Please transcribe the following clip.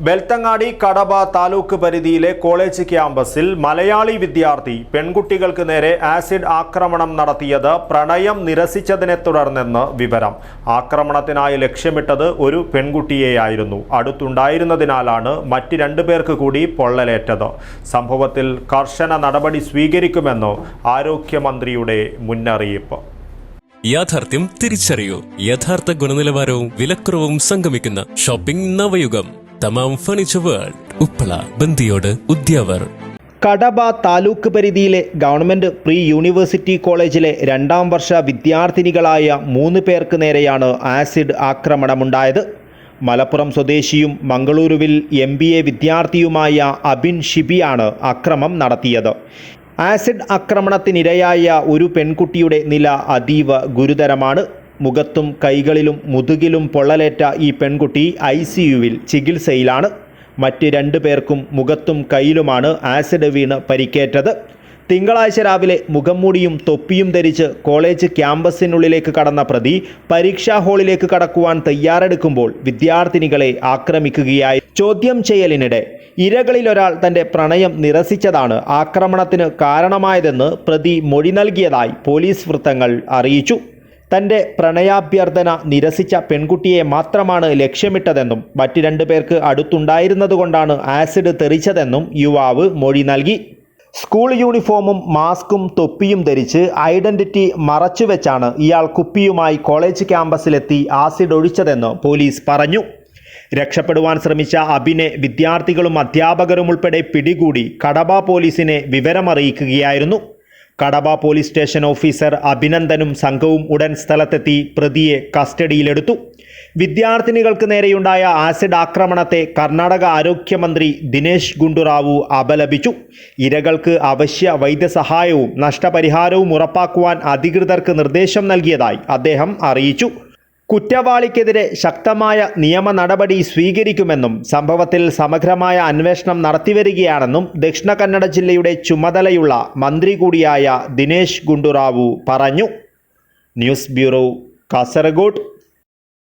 ബെൽത്തങ്ങാടി കടബ താലൂക്ക് പരിധിയിലെ കോളേജ് ക്യാമ്പസിൽ മലയാളി വിദ്യാർത്ഥി പെൺകുട്ടികൾക്ക് നേരെ ആസിഡ് ആക്രമണം നടത്തിയത് പ്രണയം നിരസിച്ചതിനെ തുടർന്നെന്ന് വിവരം. ആക്രമണത്തിനായി ലക്ഷ്യമിട്ടത് ഒരു പെൺകുട്ടിയെയായിരുന്നു. അടുത്തുണ്ടായിരുന്നതിനാലാണ് മറ്റ് രണ്ടു പേർക്ക് കൂടി പൊള്ളലേറ്റത്. സംഭവത്തിൽ കർശന നടപടി സ്വീകരിക്കുമെന്ന് ആരോഗ്യമന്ത്രിയുടെ മുന്നറിയിപ്പ്. യാഥാർത്ഥ്യം തിരിച്ചറിയൂ. യഥാർത്ഥ ഗുണനിലവാരവും വിലക്കുറവും സംഗമിക്കുന്ന shopping Navayugam. Thamam furniture world Uppala Bandiyod Udyavar. Kadaba taluk പരിധിയിലെ ഗവൺമെന്റ് പ്രീ യൂണിവേഴ്സിറ്റി കോളേജിലെ രണ്ടാം വർഷ വിദ്യാർത്ഥിനികളായ മൂന്ന് പേർക്ക് നേരെയാണ് ആസിഡ് ആക്രമണമുണ്ടായത്. മലപ്പുറം സ്വദേശിയും മംഗളൂരുവിൽ എം ബി എ വിദ്യാർത്ഥിയുമായ അബിൻ ഷിബിയാണ് അക്രമം നടത്തിയത്. ആസിഡ് ആക്രമണത്തിനിരയായ ഒരു പെൺകുട്ടിയുടെ നില അതീവ ഗുരുതരമാണ്. മുഖത്തും കൈകളിലും മുതുകിലും പൊള്ളലേറ്റ ഈ പെൺകുട്ടി ഐ സി യുവിൽ ചികിത്സയിലാണ്. മറ്റ് രണ്ടു പേർക്കും മുഖത്തും കയ്യിലുമാണ് ആസിഡ് വീണ് പരിക്കേറ്റത്. തിങ്കളാഴ്ച രാവിലെ മുഖംമൂടിയും തൊപ്പിയും ധരിച്ച് കോളേജ് ക്യാമ്പസിനുള്ളിലേക്ക് കടന്ന പ്രതി പരീക്ഷാ ഹാളിലേക്ക് കടക്കുവാൻ തയ്യാറെടുക്കുമ്പോൾ വിദ്യാർത്ഥിനികളെ ആക്രമിക്കുകയായി. ചോദ്യം ചെയ്യലിനിടെ ഇരകളിലൊരാൾ തന്റെ പ്രണയം നിരസിച്ചതാണ് ആക്രമണത്തിന് കാരണമായതെന്ന് പ്രതി മൊഴി നൽകിയതായി പോലീസ് വൃത്തങ്ങൾ അറിയിച്ചു. തന്റെ പ്രണയാഭ്യർത്ഥന നിരസിച്ച പെൺകുട്ടിയെ മാത്രമാണ് ലക്ഷ്യമിട്ടതെന്നും മറ്റ് രണ്ടു പേർക്ക് അടുത്തുണ്ടായിരുന്നതുകൊണ്ടാണ് ആസിഡ് തെറിച്ചതെന്നും യുവാവ് മൊഴി നൽകി. സ്കൂൾ യൂണിഫോമും മാസ്കും തൊപ്പിയും ധരിച്ച് ഐഡന്റിറ്റി മറച്ചുവെച്ചാണ് ഇയാൾ കുപ്പിയുമായി കോളേജ് ക്യാമ്പസിലെത്തി ആസിഡ് ഒഴിച്ചതെന്ന് പോലീസ് പറഞ്ഞു. രക്ഷപ്പെടുവാൻ ശ്രമിച്ച അബിനെ വിദ്യാർത്ഥികളും അധ്യാപകരും ഉൾപ്പെടെ പിടികൂടി കടബ പോലീസിനെ വിവരമറിയിക്കുകയായിരുന്നു. കടബ പോലീസ് സ്റ്റേഷൻ ഓഫീസർ അഭിനന്ദനും സംഘവും ഉടൻ സ്ഥലത്തെത്തി പ്രതിയെ കസ്റ്റഡിയിലെടുത്തു. വിദ്യാർത്ഥിനികൾക്ക് നേരെയുണ്ടായ ആസിഡ് ആക്രമണത്തെ കർണാടക ആരോഗ്യമന്ത്രി ദിനേശ് ഗുണ്ടുറാവു അപലപിച്ചു. ഇരകൾക്ക് അവശ്യ വൈദ്യസഹായവും നഷ്ടപരിഹാരവും ഉറപ്പാക്കുവാൻ അധികൃതർക്ക് നിർദ്ദേശം നൽകിയതായി അദ്ദേഹം അറിയിച്ചു. കുറ്റവാളിക്കെതിരെ ശക്തമായ നിയമ നടപടി സ്വീകരിക്കുമെന്നും സംഭവത്തിൽ സമഗ്രമായ അന്വേഷണം നടത്തിവരികയാണെന്നും ദക്ഷിണ കന്നഡ ജില്ലയുടെ ചുമതലയുള്ള മന്ത്രി കൂടിയായ ദിനേശ് ഗുണ്ടുറാവു പറഞ്ഞു. News bureau Kasaragod.